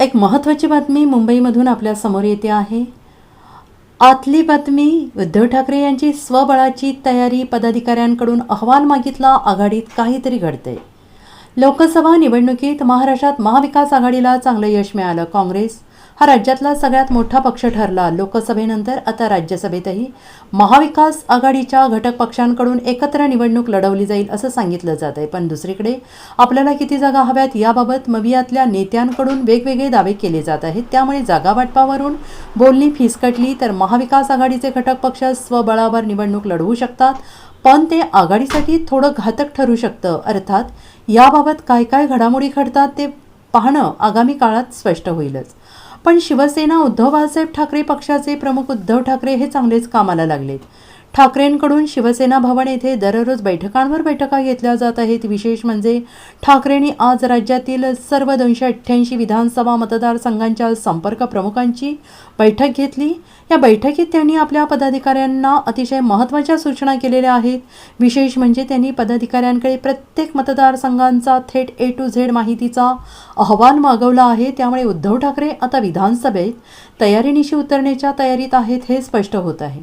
एक महत्त्वाची बातमी मुंबईमधून आपल्यासमोर येते आहे. आतली बातमी उद्धव ठाकरे यांची स्वबळाची तयारी पदाधिकाऱ्यांकडून अहवाल मागितला आघाडीत काहीतरी घडते लोकसभा निवडणुकीत महाराष्ट्रात महाविकास आघाडीला चांगलं यश मिळालं काँग्रेस हा राज्यातला सगळ्यात मोठा पक्ष ठरला. लोकसभेनंतर आता राज्यसभेतही महाविकास आघाडीच्या घटक पक्षांकडून एकत्र निवडणूक लढवली जाईल असं सांगितलं जात आहे. पण दुसरीकडे आपल्याला किती जागा हव्यात याबाबत मवियातल्या नेत्यांकडून वेगवेगळे दावे केले जात आहेत. त्यामुळे जागा वाटपावरून बोलणी फिसकटली तर महाविकास आघाडीचे घटक पक्ष स्वबळावर निवडणूक लढवू शकतात. पण ते आघाडीसाठी थोडं घातक ठरू शकतं. अर्थात याबाबत काय काय घडामोडी घडतात ते पाहणं आगामी काळात स्पष्ट होईलच. पण शिवसेना उद्धव बाळासाहेब ठाकरे पक्षाचे प्रमुख उद्धव ठाकरे हे चांगलेच कामाला लागलेत. ठाकरेंकडून शिवसेना भवन येथे दररोज बैठकांवर बैठका घेतल्या जात आहेत. विशेष म्हणजे ठाकरेंनी आज राज्यातील सर्व दोनशे अठ्ठ्याऐंशी विधानसभा मतदारसंघांच्या संपर्क प्रमुखांची बैठक घेतली. या बैठकीत त्यांनी आपल्या पदाधिकाऱ्यांना अतिशय महत्त्वाच्या सूचना केलेल्या आहेत. विशेष म्हणजे त्यांनी पदाधिकाऱ्यांकडे प्रत्येक मतदारसंघांचा थेट ए टू झेड माहितीचा अहवाल मागवला आहे. त्यामुळे उद्धव ठाकरे आता विधानसभेत तयारीनिशी उतरण्याच्या तयारीत आहेत हे स्पष्ट होत आहे.